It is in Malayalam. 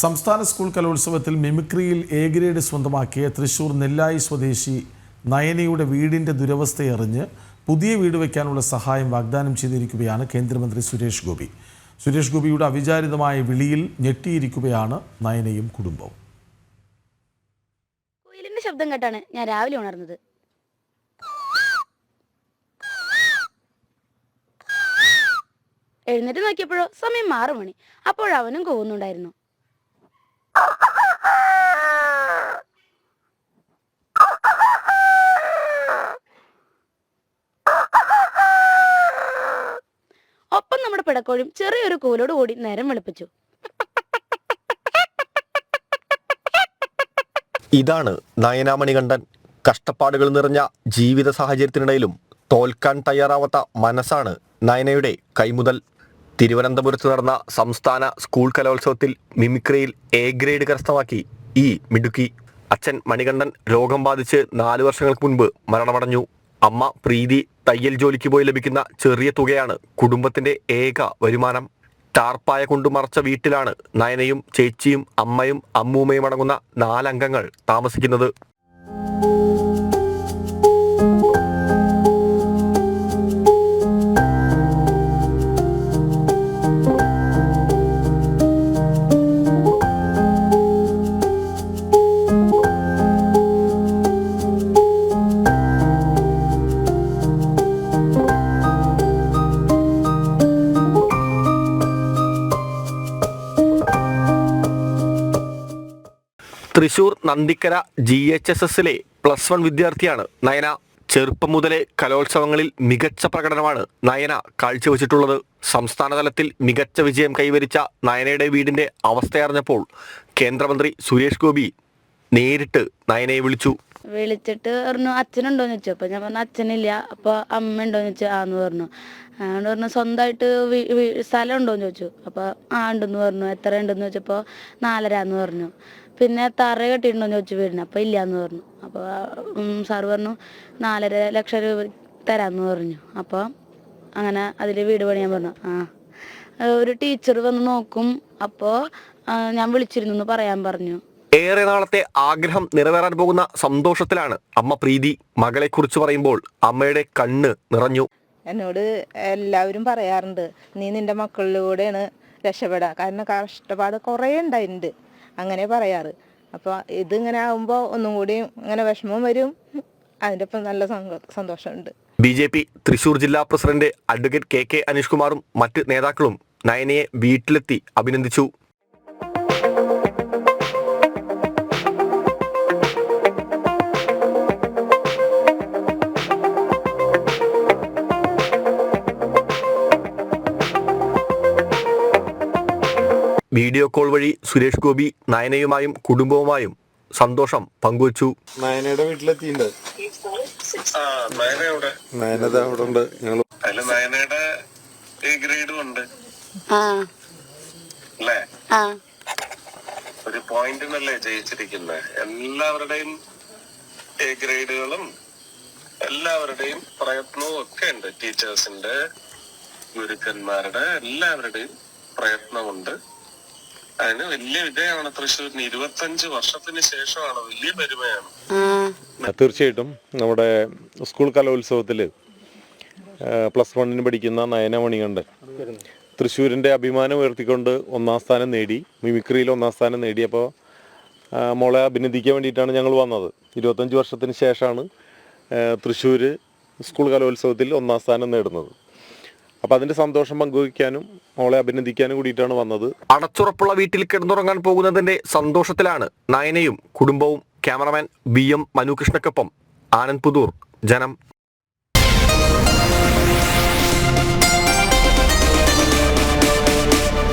സംസ്ഥാന സ്കൂൾ കലോത്സവത്തിൽ മിമിക്രിയിൽ എ ഗ്രേഡ് സ്വന്തമാക്കിയ തൃശൂർ നെല്ലായി സ്വദേശി നയനയുടെ വീടിന്റെ ദുരവസ്ഥയറിഞ്ഞ് പുതിയ വീട് വയ്ക്കാനുള്ള സഹായം വാഗ്ദാനം ചെയ്തിരിക്കുകയാണ് കേന്ദ്രമന്ത്രി സുരേഷ് ഗോപി. സുരേഷ് ഗോപിയുടെ അവിചാരിതമായ വിളിയിൽ ഞെട്ടിയിരിക്കുകയാണ് നയനയും കുടുംബവും. കുയിലിന്റെ ശബ്ദം കേട്ടാണ് ഞാൻ രാവിലെ ഉണർന്നത്. എഴുന്നേറ്റ് നോക്കിയപ്പോഴോ സമയം ആറു മണി അപ്പോഴവനും കൂവുന്നുണ്ടായിരുന്നു ഒപ്പം നമ്മുടെ പിടക്കോഴും ചെറിയൊരു കൂലോട് കൂടി നേരം വെളുപ്പിച്ചു. ഇതാണ് നയനാമണികണ്ഠൻ കഷ്ടപ്പാടുകൾ നിറഞ്ഞ ജീവിത സാഹചര്യത്തിനിടയിലും തോൽക്കാൻ തയ്യാറാവാത്ത മനസ്സാണ് നയനയുടെ കൈമുതൽ. തിരുവനന്തപുരത്ത് നടന്ന സംസ്ഥാന സ്കൂൾ കലോത്സവത്തിൽ മിമിക്രിയിൽ എ ഗ്രേഡ് കരസ്ഥമാക്കി ഈ മിടുക്കി. അച്ഛൻ മണികണ്ഠൻ രോഗം ബാധിച്ച് നാല് വർഷങ്ങൾക്ക് മുൻപ് മരണമടഞ്ഞു. അമ്മ പ്രീതി തയ്യൽ ജോലിക്ക് പോയി ലഭിക്കുന്ന ചെറിയ തുകയാണ് കുടുംബത്തിന്റെ ഏക വരുമാനം. ടാർപ്പായ കൊണ്ട് മറച്ച വീട്ടിലാണ് നയനയും ചേച്ചിയും അമ്മയും അമ്മൂമ്മയും അടങ്ങുന്ന നാലംഗങ്ങൾ താമസിക്കുന്നത്. Thrissur Nandikkara G H S എസിലെ പ്ലസ് വൺ വിദ്യാർത്ഥിയാണ് നയന. ചെറുപ്പം മുതലേ കലോത്സവങ്ങളിൽ മികച്ച പ്രകടനമാണ് നയന കാഴ്ചവെച്ചിട്ടുള്ളത്. സംസ്ഥാന തലത്തിൽ മികച്ച വിജയം കൈവരിച്ച നയനയുടെ വീടിന്റെ അവസ്ഥയറിഞ്ഞപ്പോൾ കേന്ദ്രമന്ത്രി സുരേഷ് ഗോപി നേരിട്ട് നയനയെ വിളിച്ചു. വിളിച്ചിട്ട് പറഞ്ഞു അച്ഛനുണ്ടോന്ന് ചോദിച്ചു. അപ്പൊ ഞാൻ പറഞ്ഞു അച്ഛനില്ല. അപ്പൊ അമ്മ ഉണ്ടോന്ന് ചോദിച്ചു ആന്ന് പറഞ്ഞു. അതുകൊണ്ട് പറഞ്ഞു സ്വന്തമായിട്ട് സ്ഥലം ഉണ്ടോന്ന് ചോദിച്ചു. അപ്പൊ ആ ഉണ്ടെന്ന് പറഞ്ഞു. എത്ര ഉണ്ടെന്ന് നാലര എന്ന് പറഞ്ഞു. പിന്നെ തറ കെട്ടിയിട്ടുണ്ടോന്ന് ചോദിച്ചു വീടിന് അപ്പൊ ഇല്ലാന്ന് പറഞ്ഞു. അപ്പൊ സാറ് പറഞ്ഞു നാലര ലക്ഷം രൂപ തരാന്ന് പറഞ്ഞു. അപ്പൊ അങ്ങനെ അതിൽ വീട് പണിയാൻ പറഞ്ഞു. ആ ഒരു ടീച്ചർ വന്ന് നോക്കും. അപ്പോ ഞാൻ വിളിച്ചിരുന്നു എന്ന് പറയാൻ പറഞ്ഞു. ഏറെ നാളത്തെ ആഗ്രഹം നിറവേറാൻ പോകുന്ന സന്തോഷത്തിലാണ് അമ്മ പ്രീതി. മകളെക്കുറിച്ച് പറയുമ്പോൾ അമ്മയുടെ കണ്ണ് നിറഞ്ഞു. എന്നോട് എല്ലാവരും പറയാറുണ്ട് നീ നിന്റെ മക്കളിലൂടെയാണ് രക്ഷപ്പെടാ. കാരണം കഷ്ടപ്പാട് കുറേ ഉണ്ടായിട്ടുണ്ട്. അങ്ങനെ പറയാറ്. അപ്പോൾ ഇങ്ങനെ ആകുമ്പോൾ ഒന്നും കൂടി ഇങ്ങനെ വിഷമം വരും. അതിന്റെ ഒപ്പം നല്ല സന്തോഷമുണ്ട്. ബി ജെ പി തൃശൂർ ജില്ലാ president advocate K K Aneesh കുമാറും മറ്റ് നേതാക്കളും നയനയെ വീട്ടിലെത്തി അഭിനന്ദിച്ചു. വീഡിയോ കോൾ വഴി സുരേഷ് ഗോപി നയനയുമായും കുടുംബവുമായും സന്തോഷം പങ്കുവച്ചു. നയനയുടെ വീട്ടിലെത്തിയിട്ടുണ്ട് നയനത അവിടെ ഉണ്ട്. ഞങ്ങൾ നയനയുടെ എ ഗ്രേഡും ഉണ്ട്. ആ. അല്ലേ? ആ. ഒരു പോയിന്റിനല്ലേ ജയിച്ചിരിക്കുന്നത് എല്ലാവരുടെയും എ ഗ്രേഡുകളും എല്ലാവരുടെയും പ്രയത്നവും ഒക്കെ ഉണ്ട്. ടീച്ചേഴ്സിന്റെ ഗുരുക്കന്മാരുടെ എല്ലാവരുടെയും പ്രയത്നമുണ്ട്. അതിന് വലിയ വിജയമാണ് തൃശ്ശൂരിന്. ഇരുപത്തഞ്ച് വർഷത്തിന് ശേഷമാണ് വലിയ പെരുമയാണ്. തീർച്ചയായിട്ടും നമ്മുടെ സ്കൂൾ കലോത്സവത്തിൽ പ്ലസ് വണ്ണിന് പഠിക്കുന്ന നയന മണികണ്ഠൻ തൃശ്ശൂരിന്റെ അഭിമാനം ഉയർത്തിക്കൊണ്ട് ഒന്നാം സ്ഥാനം നേടി മിമിക്രിയിൽ ഒന്നാം സ്ഥാനം നേടിയപ്പോൾ മോളെ അഭിനന്ദിക്കാൻ വേണ്ടിയിട്ടാണ് ഞങ്ങൾ വന്നത്. ഇരുപത്തഞ്ച് വർഷത്തിന് ശേഷമാണ് തൃശ്ശൂർ സ്കൂൾ കലോത്സവത്തിൽ ഒന്നാം സ്ഥാനം നേടുന്നത്. അപ്പോൾ അതിന്റെ സന്തോഷം പങ്കുവയ്ക്കാനും മോളെ അഭിനന്ദിക്കാനും കൂടിയിട്ടാണ് വന്നത്. അടച്ചുറപ്പുള്ള വീട്ടിൽ കിടന്നുറങ്ങാൻ പോകുന്നതിന്റെ സന്തോഷത്തിലാണ് നയനയും കുടുംബവും ക്യാമറമാൻ ബി എം മനുകൃഷ്ണക്കൊപ്പം ആനന്ദ് പുതൂർ. ജനം